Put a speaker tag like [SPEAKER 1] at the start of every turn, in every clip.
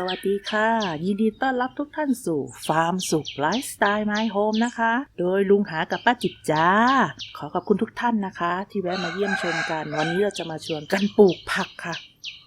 [SPEAKER 1] สวัสดีค่ะ ยินดีต้อนรับทุกท่านสู่ ฟาร์มสุขไลฟ์สไตล์ไมโฮมนะคะ โดยลุงหากับป้าจิบจ้า ขอขอบคุณทุกท่านนะคะ ที่แวะมาเยี่ยมชมกัน วันนี้เราจะมาชวนกันปลูกผักค่ะ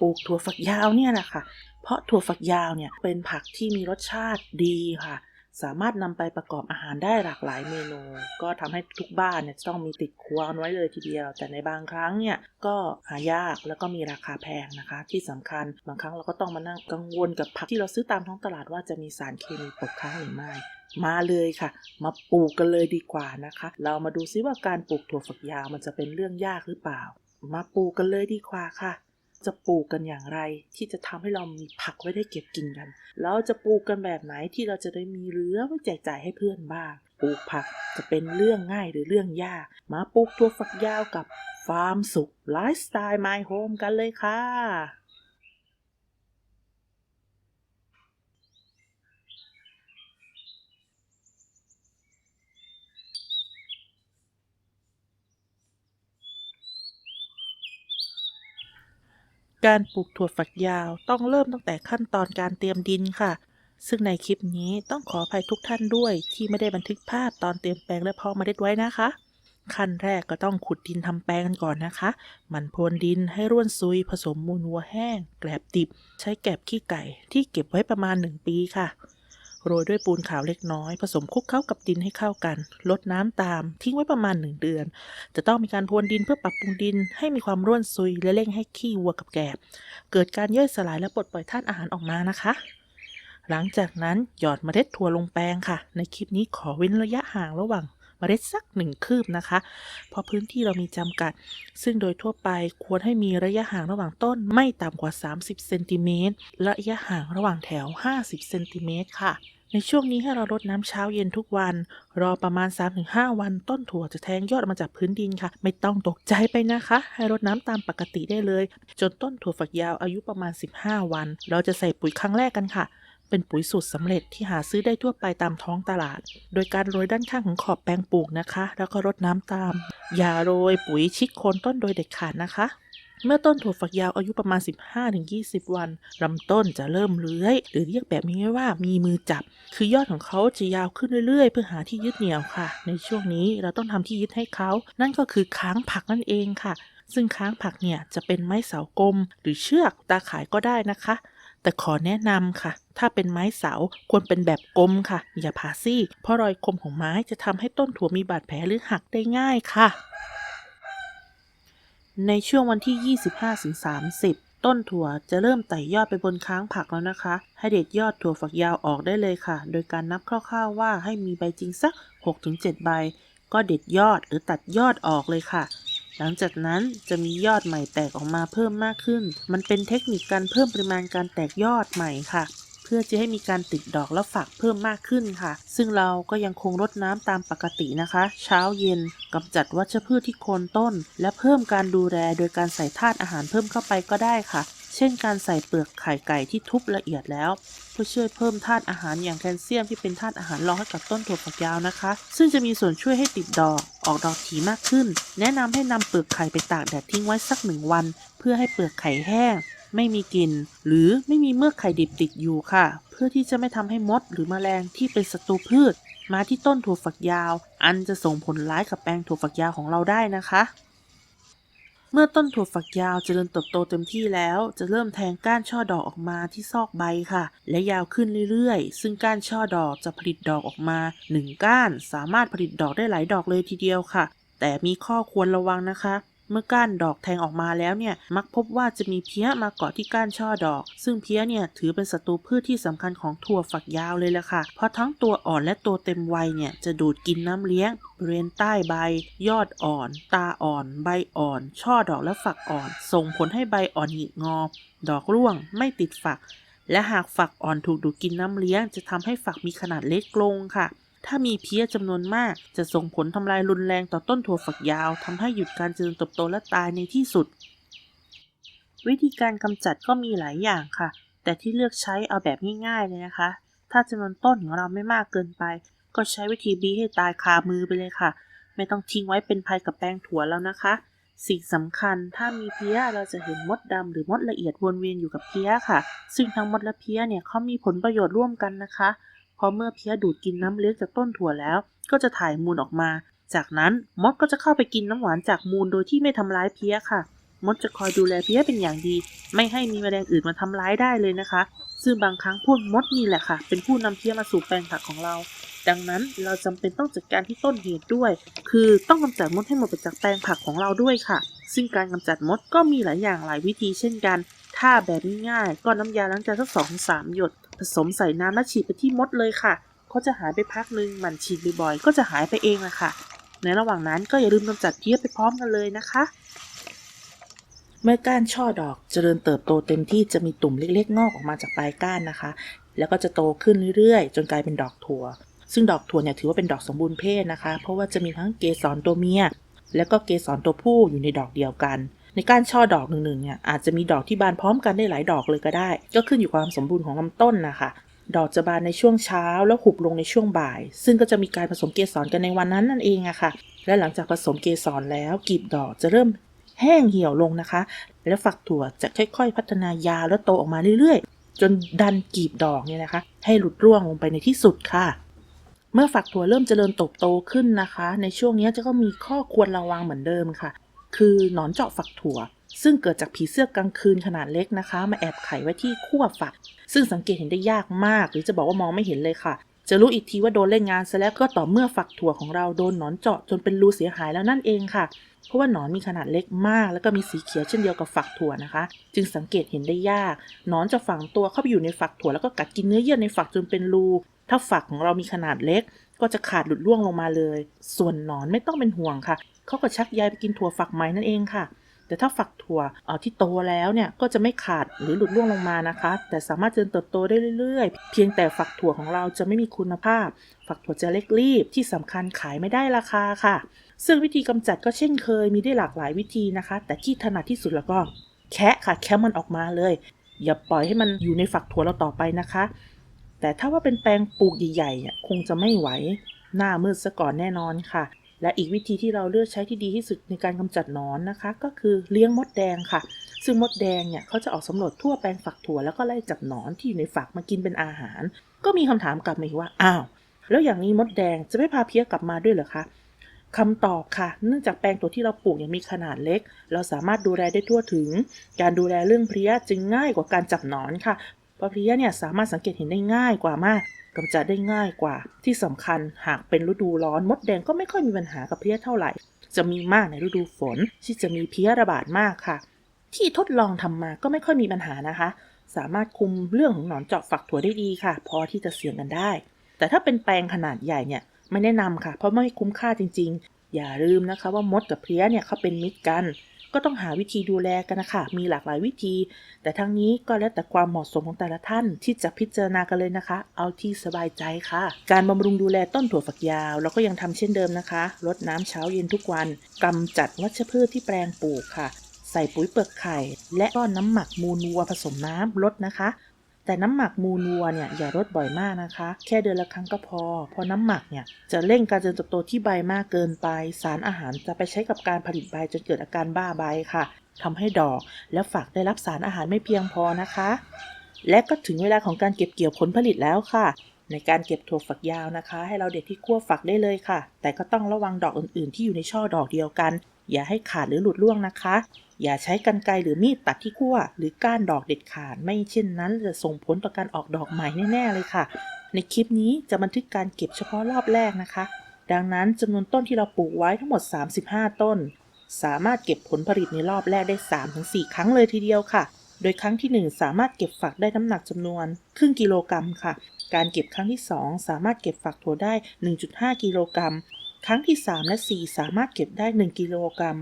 [SPEAKER 1] ปลูกถั่วฝักยาวเนี่ยแหละค่ะ เพราะถั่วฝักยาวเนี่ยเป็นผักที่มีรสชาติดีค่ะ สามารถนำไปประกอบอาหารได้หลากหลายเมนู ก็ทำให้ทุกบ้านเนี่ยต้องมีติดครัวไว้เลยทีเดียว แต่ในบางครั้งเนี่ยก็หายากแล้วก็มีราคาแพงนะคะ ที่สำคัญบางครั้งเราก็ต้องมานั่งกังวลกับผักที่เราซื้อตามท้องตลาดว่าจะมีสารเคมีตกค้างหรือไม่มาเลยค่ะ มาปลูกกันเลยดีกว่านะคะ เรามาดูซิว่าการปลูกถั่วฝักยาวมันจะเป็นเรื่องยากหรือเปล่า มาปลูกกันเลยดีกว่าค่ะ จะปลูกกันอย่างไร ที่จะทำให้เรามีผักไว้ได้เก็บกินกันเราจะปลูกกันแบบไหนที่เราจะได้มีเหลือไว้แจกจ่ายให้เพื่อนบ้างปลูกผักจะเป็นเรื่องง่ายหรือเรื่องยาก มาปลูกตัวฝักยาวกับฟาร์มสุขไลฟ์สไตล์ไมโฮมกันเลยค่ะ การปลูกถั่วฝักยาวต้องเริ่มตั้งแต่ขั้นตอนการเตรียมดินค่ะ ซึ่งในคลิปนี้ต้องขออภัยทุกท่านด้วยที่ไม่ได้บันทึกภาพตอนเตรียมแปลงและเพาะเมล็ดไว้นะคะ ขั้นแรกก็ต้องขุดดินทำแปลงกันก่อนนะคะหมันพรวนดินให้ร่วนซุยผสมมูลวัวแห้ง แกลบดิบ ใช้แกลบขี้ไก่ที่เก็บไว้ประมาณ 1 ปีค่ะ โรยด้วยปูนขาวเล็กน้อย ผสมคลุกเข้ากับดินให้เข้ากัน ลดน้ำตาม ทิ้งไว้ประมาณ 1 เดือน จะต้องมีการพรวนดินเพื่อปรับปรุงดิน ให้มีความร่วนซุยและเร่งให้ขี้วัวกับแกบ เกิดการย่อยสลายและปลดปล่อยธาตุอาหารออกมานะคะ หลังจากนั้นหยอดเมล็ดถั่วลงแปลงค่ะ ในคลิปนี้ขอเว้นระยะห่างระหว่าง เมล็ดสักหนึ่งคืบนะคะ เพราะพื้นที่เรามีจำกัด ซึ่งโดยทั่วไปควรให้มีระยะห่างระหว่างต้นไม่ต่ำกว่า 30เซนติเมตรระยะห่างระหว่างแถว 50เซนติเมตรค่ะในช่วงนี้ให้เรารดน้ำเช้าเย็นทุกวัน รอประมาณ 3-5 วันต้นถั่วจะแทงยอดออกมาจากพื้นดินค่ะ ไม่ต้องตกใจไปนะคะ ให้รดน้ำตามปกติได้เลย จนต้นถั่วฝักยาวอายุประมาณ 15 วัน เราจะใส่ปุ๋ยครั้งแรกกันค่ะ เป็นปุ๋ยสูตรสำเร็จที่หาซื้อได้ทั่วไปตามท้องตลาด โดยการโรยด้านข้างของขอบแปลงปลูกนะคะ แล้วก็รดน้ำตาม อย่าโรยปุ๋ยชิดโคนต้นโดยเด็ดขาดนะคะ เมื่อต้นถั่วฝักยาวอายุประมาณ 15-20 วันลำต้นจะเริ่มเลื้อย หรือเรียกแบบนี้ว่ามีมือจับ คือยอดของเขาจะยาวขึ้นเรื่อยๆ เพื่อหาที่ยึดเหนี่ยวค่ะ ในช่วงนี้เราต้องทำที่ยึดให้เขา นั่นก็คือค้างผักนั่นเองค่ะซึ่งค้างผักเนี่ยจะเป็นไม้เสากลมหรือเชือกตาข่ายก็ได้นะคะ แต่ขอแนะนำค่ะ ถ้าเป็นไม้เสาควรเป็นแบบกลมค่ะ อย่าผ่าซี่ เพราะรอยคมของไม้จะทำให้ต้นถั่วมีบาดแผลหรือหักได้ง่ายค่ะ ในช่วงวันที่ 25-30ต้นถั่วจะเริ่มไต่ยอดไปบนค้างผักแล้วนะคะ ให้เด็ดยอดถั่วฝักยาวออกได้เลยค่ะ โดยการนับคร่าวๆว่าให้มีใบจริงสัก 6-7 ใบ ก็เด็ดยอดหรือตัดยอดออกเลยค่ะ หลังจากนั้นจะมียอดใหม่แตกออกมาเพิ่มมากขึ้น มันเป็นเทคนิคการเพิ่มปริมาณการแตกยอดใหม่ค่ะ เพื่อจะให้มีการติดดอกและฝักเพิ่มมากขึ้นค่ะ ซึ่งเราก็ยังคงรดน้ำตามปกตินะคะ เช้าเย็นกำจัดวัชพืชที่โคนต้น และเพิ่มการดูแลโดยการใส่ธาตุอาหารเพิ่มเข้าไปก็ได้ค่ะ เช่นการใส่เปลือกไข่ไก่ที่ทุบละเอียดแล้ว เพื่อช่วยเพิ่มธาตุอาหารอย่างแคลเซียมที่เป็นธาตุอาหารรองให้กับต้นถั่วฝักยาวนะคะ ซึ่งจะมีส่วนช่วยให้ติดดอก ออกดอกถี่มากขึ้น แนะนำให้นำเปลือกไข่ไปตากแดดทิ้งไว้สักหนึ่งวัน เพื่อให้เปลือกไข่แห้ง ไม่มีกลิ่นหรือไม่มีเมือกไข่ดิบติดอยู่ค่ะ เพื่อที่จะไม่ทำให้มดหรือแมลงที่เป็นศัตรูพืช มาที่ต้นถั่วฝักยาว อันจะส่งผลร้ายกับแปลงถั่วฝักยาวของเราได้นะคะ เมื่อต้นถั่วฝักยาวเจริญเติบโตเต็มที่แล้ว จะเริ่มแทงก้านช่อดอกออกมาที่ซอกใบค่ะ และยาวขึ้นเรื่อยๆ ซึ่งก้านช่อดอกจะผลิตดอกออกมา 1 ก้าน สามารถผลิตดอกได้หลายดอกเลยทีเดียวค่ะ แต่มีข้อควรระวังนะคะ เมื่อก้านดอกแทงออกมาแล้วเนี่ยมักพบว่าจะมีเพี้ยมาเกาะที่ก้านช่อดอก ซึ่งเพี้ยเนี่ยถือเป็นศัตรูพืชที่สำคัญของถั่วฝักยาวเลยละค่ะ เพราะทั้งตัวอ่อนและตัวเต็มวัยเนี่ยจะดูดกินน้ำเลี้ยงบริเวณใต้ใบ ยอดอ่อน ตาอ่อน ใบอ่อน ช่อดอกและฝักอ่อน ส่งผลให้ใบอ่อนหงิกงอ ดอกร่วง ไม่ติดฝัก และหากฝักอ่อนถูกดูดกินน้ำเลี้ยง จะทำให้ฝักมีขนาดเล็กลงค่ะ ถ้ามีเพี้ยจำนวนมาก จะส่งผลทำลายรุนแรงต่อต้นถั่วฝักยาวทำให้หยุดการเจริญเติบโตและตายในที่สุด วิธีการกำจัดก็มีหลายอย่างค่ะ แต่ที่เลือกใช้เอาแบบง่ายๆเลยนะคะ ถ้าจำนวนต้นของเราไม่มากเกินไป ก็ใช้วิธีบีให้ตายคามือไปเลยค่ะ ไม่ต้องทิ้งไว้เป็นภัยกับแปลงถั่วแล้วนะคะ สิ่งสำคัญถ้ามีเพี้ยเราจะเห็นมดดำหรือมดละเอียดวนเวียนอยู่กับเพี้ยค่ะ ซึ่งทั้งมดและเพี้ยเนี่ยเขามีผลประโยชน์ร่วมกันนะคะ พราะเมื่อเพี้ยดูดกินน้ำเลี้ยงจากต้นถั่วแล้ว ก็จะถ่ายมูลออกมา จากนั้นมดก็จะเข้าไปกินน้ำหวานจากมูลโดยที่ไม่ทำร้ายเพี้ยค่ะ มดจะคอยดูแลเพี้ยเป็นอย่างดี ไม่ให้มีแมลงอื่นมาทำร้ายได้เลยนะคะ ซึ่งบางครั้งพวกมดนี่แหละค่ะ เป็นผู้นำเพี้ยมาสู่แปลงผักของเรา ดังนั้นเราจำเป็นต้องจัดการที่ต้นเหตุด้วย คือต้องกำจัดมดให้หมดไปจากแปลงผักของเราด้วยค่ะ ซึ่งการกำจัดมดก็มีหลายอย่างหลายวิธีเช่นกัน ถ้าแบบง่ายๆก็น้ำยาล้างจานสักสองสามหยด ผสมใส่น้ำแล้วฉีดไปที่มดเลยค่ะเขาจะหายไปพักหนึ่งหมันฉีดบ่อยๆ ก็จะหายไปเองแหละค่ะ ในระหว่างนั้นก็อย่าลืมกำจัดเพี้ยไปพร้อมกันเลยนะคะ เมื่อก้านช่อดอกเจริญเติบโตเต็มที่จะมีตุ่มเล็กๆ งอกออกมาจากปลายก้านนะคะ แล้วก็จะโตขึ้นเรื่อยๆ จนกลายเป็นดอกถั่ว ซึ่งดอกถั่วเนี่ยถือว่าเป็นดอกสมบูรณ์เพศนะคะ เพราะว่าจะมีทั้งเกสรตัวเมีย แล้วก็เกสรตัวผู้อยู่ในดอกเดียวกัน ในก้านช่อดอกหนึ่งๆเนี่ยอาจจะมีดอกที่บานพร้อมกันได้หลายดอกเลยก็ได้ ก็ขึ้นอยู่ความสมบูรณ์ของลำต้นนะคะดอกจะบานในช่วงเช้าแล้วหุบลงในช่วงบ่าย ซึ่งก็จะมีการผสมเกสรกันในวันนั้นนั่นเองอะค่ะ และหลังจากผสมเกสรแล้วกลีบดอกจะเริ่มแห้งเหี่ยวลงนะคะ แล้วฝักถั่วจะค่อยๆ พัฒนายาวและโตออกมาเรื่อยๆ จนดันกลีบดอกเนี่ยนะคะ ให้หลุดร่วงลงไปในที่สุดค่ะ เมื่อฝักถั่วเริ่มเจริญเติบโตขึ้นนะคะ ในช่วงนี้จะก็มีข้อควรระวังเหมือนเดิมค่ะ คือหนอนเจาะฝักถั่ว ซึ่งเกิดจากผีเสื้อกลางคืนขนาดเล็กนะคะ มาแอบไขไว้ที่ขั้วฝัก ซึ่งสังเกตเห็นได้ยากมาก หรือจะบอกว่ามองไม่เห็นเลยค่ะ จะรู้อีกทีว่าโดนเล่นงานซะแล้วก็ต่อเมื่อฝักถั่วของเราโดนหนอนเจาะจนเป็นรูเสียหายแล้วนั่นเองค่ะ เพราะว่าหนอนมีขนาดเล็กมาก แล้วก็มีสีเขียวเช่นเดียวกับฝักถั่วนะคะ จึงสังเกตเห็นได้ยากหนอนจะฝังตัวเข้าไปอยู่ในฝักถั่วแล้วก็กัดกินเนื้อเยื่อในฝักจนเป็นรูถ้าฝักของเรามีขนาดเล็กก็จะขาดหลุดร่วงลงมาเลย ส่วนหนอนไม่ต้องเป็นห่วงค่ะ เขาก็ชักใยไปกินถั่วฝักใหม่นั่นเองค่ะ แต่ถ้าฝักถั่วที่โตแล้วเนี่ยก็จะไม่ขาดหรือหลุดร่วงลงมานะคะ แต่สามารถเจริญเติบโตได้เรื่อยๆ เพียงแต่ฝักถั่วของเราจะไม่มีคุณภาพ ฝักถั่วจะเล็กรีบที่สำคัญขายไม่ได้ราคาค่ะ ซึ่งวิธีกำจัดก็เช่นเคยมีได้หลากหลายวิธีนะคะ แต่ที่ถนัดที่สุดแล้วก็แคะค่ะแคะมันออกมาเลย อย่าปล่อยให้มันอยู่ในฝักถั่วเราต่อไปนะคะ แต่ถ้าว่าเป็นแปลงปลูกใหญ่ๆคงจะไม่ไหวหน้ามืดซะก่อนแน่นอนค่ะ และอีกวิธีที่เราเลือกใช้ที่ดีที่สุดในการกำจัดนอนนะคะ ก็คือเลี้ยงมดแดงค่ะ ซึ่งมดแดงเนี่ยเขาจะออกสำรวจทั่วแปลงฝักถั่วแล้วก็ไล่จับหนอนที่อยู่ในฝักมากินเป็นอาหาร ก็มีคำถามกลับมาอีกว่าอ้าวแล้วอย่างนี้มดแดงจะไม่พาเพี้ยกลับมาด้วยเหรอคะคำตอบค่ะ เนื่องจากแปลงตัวที่เราปลูกเนี่ยมีขนาดเล็ก เราสามารถดูแลได้ทั่วถึง การดูแลเรื่องเพลี้ยจึงง่ายกว่าการจับหนอนค่ะ เพราะเพลี้ยเนี่ยสามารถสังเกตเห็นได้ง่ายกว่ามากกำจัดได้ง่ายกว่า ที่สำคัญหากเป็นฤดูร้อนมดแดงก็ไม่ค่อยมีปัญหากับเพลี้ยเท่าไหร่ จะมีมากในฤดูฝนที่จะมีเพลี้ยระบาดมากค่ะ ที่ทดลองทำมาก็ไม่ค่อยมีปัญหานะคะ สามารถคุมเรื่องของหนอนเจาะฝักถั่วได้ดีค่ะ พอที่จะเสี่ยงกันได้ แต่ถ้าเป็นแปลงขนาดใหญ่เนี่ยไม่แนะนำค่ะ เพราะไม่คุ้มค่าจริง ๆ อย่าลืมนะคะว่ามดกับเพลี้ยเนี่ยเขาเป็นมิตรกัน ก็ต้องหาวิธีดูแลกันนะคะ มีหลากหลายวิธี แต่ทั้งนี้ก็แล้วแต่ความเหมาะสมของแต่ละท่านที่จะพิจารณากันเลยนะคะ เอาที่สบายใจค่ะ การบำรุงดูแลต้นถั่วฝักยาว เราก็ยังทำเช่นเดิมนะคะ รดน้ำเช้าเย็นทุกวันกำจัดวัชพืชที่แปลงปลูกค่ะ ใส่ปุ๋ยเปลือกไข่ และก็น้ำหมักมูลวัวผสมน้ำลดนะคะ แต่น้ำหมักมูลวัวเนี่ยอย่ารดบ่อยมากนะคะ แค่เดือนละครั้งก็พอ เพราะน้ำหมักเนี่ยจะเร่งการเจริญเติบโตที่ใบมากเกินไป สารอาหารจะไปใช้กับการผลิตใบจนเกิดอาการบ้าใบค่ะทำให้ดอกและฝักได้รับสารอาหารไม่เพียงพอนะคะ และก็ถึงเวลาของการเก็บเกี่ยวผลผลิตแล้วค่ะ ในการเก็บถั่วฝักยาวนะคะ ให้เราเด็ดที่ขั้วฝักได้เลยค่ะ แต่ก็ต้องระวังดอกอื่นๆ ที่อยู่ในช่อดอกเดียวกัน อย่าให้ขาดหรือหลุดร่วงนะคะ อย่าใช้กรรไกรหรือมีดตัดที่ขั้วหรือก้านดอกเด็ดขาด ไม่เช่นนั้นจะส่งผลต่อการออกดอกใหม่แน่ๆเลยค่ะ ในคลิปนี้จะบันทึกการเก็บเฉพาะรอบแรกนะคะ ดังนั้นจำนวนต้นที่เราปลูกไว้ทั้งหมด 35 ต้น สามารถเก็บผลผลิตในรอบแรกได้ 3-4 ครั้งเลยทีเดียวค่ะ โดยครั้งที่ 1 สามารถเก็บฝักได้น้ำหนักจำนวน ครึ่งกิโลกรัมค่ะ การเก็บครั้งที่ 2 สามารถเก็บฝักถั่วได้ 1.5 กิโลกรัม ครั้งที่ 3 และ 4 สามารถเก็บได้ 1 กิโลกรัม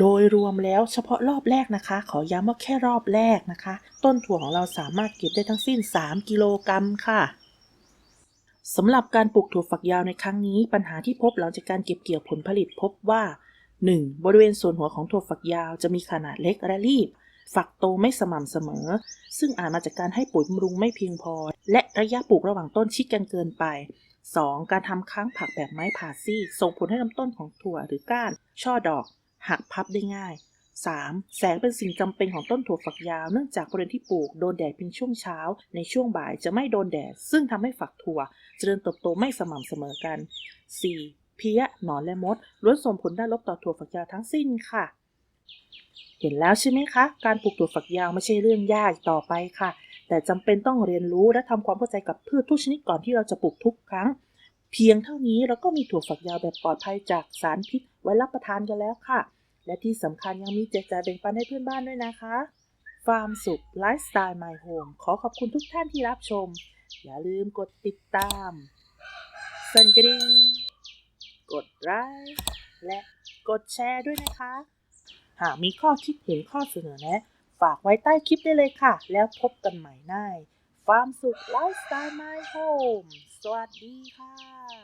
[SPEAKER 1] โดยรวมแล้วเฉพาะรอบแรกนะคะ ขอย้ำว่าแค่รอบแรกนะคะ ต้นถั่วของเราสามารถเก็บได้ทั้งสิ้น 3 กิโลกรัมค่ะสำหรับการปลูกถั่วฝักยาวในครั้งนี้ ปัญหาที่พบหลังจากการเก็บเกี่ยวผลผลิตพบว่า 1. บริเวณส่วนหัวของถั่วฝักยาวจะมีขนาดเล็กและรีบ ฝักโตไม่สม่ำเสมอ ซึ่งอาจมาจากการให้ปุ๋ยบำรุงไม่เพียงพอ และระยะปลูกระหว่างต้นชิดกันเกินไป 2. การทำค้างผักแบบไม้ผ่าซี่ส่งผลให้ลำต้นของถั่วหรือก้าน ช่อดอก หักพับได้ง่าย 3. แสงเป็นสิ่งจำเป็นของต้นถั่วฝักยาว เนื่องจากบริเวณที่ปลูกโดนแดดเพียงช่วงเช้า ในช่วงบ่ายจะไม่โดนแดด ซึ่งทำให้ฝักถั่ว เจริญเติบโตไม่สม่ำเสมอกัน 4. เพี้ย หนอนและมดล้วนส่งผลด้านลบต่อถั่วฝักยาวทั้งสิ้นค่ะ เห็นแล้วใช่ไหมคะ การปลูกถั่วฝักยาวไม่ใช่เรื่องยากอีกต่อไปค่ะ แต่จำเป็นต้องเรียนรู้และทำความเข้าใจกับพืชทุกชนิดก่อนที่เราจะปลูกทุกครั้ง เพียงเท่านี้เราก็มีถั่วฝักยาวแบบปลอดภัยจากสารพิษไว้รับประทานกันแล้วค่ะ และที่สำคัญยังมีแจกจ่ายแบ่งปันให้เพื่อนบ้านด้วยนะคะ ฟาร์มสุขไลฟ์สไตล์ My Home ขอขอบคุณทุกท่านที่รับชม อย่าลืมกดติดตาม สั่นกระดิ่งกดไลค์และกดแชร์ด้วยนะคะ หากมีข้อคิดเห็นข้อเสนอแนะ ฝากไว้ใต้คลิปได้เลยค่ะ แล้วพบกันใหม่ใน ฟาร์มสุขไลฟ์สไตล์ไม่โฮมสวัสดีค่ะ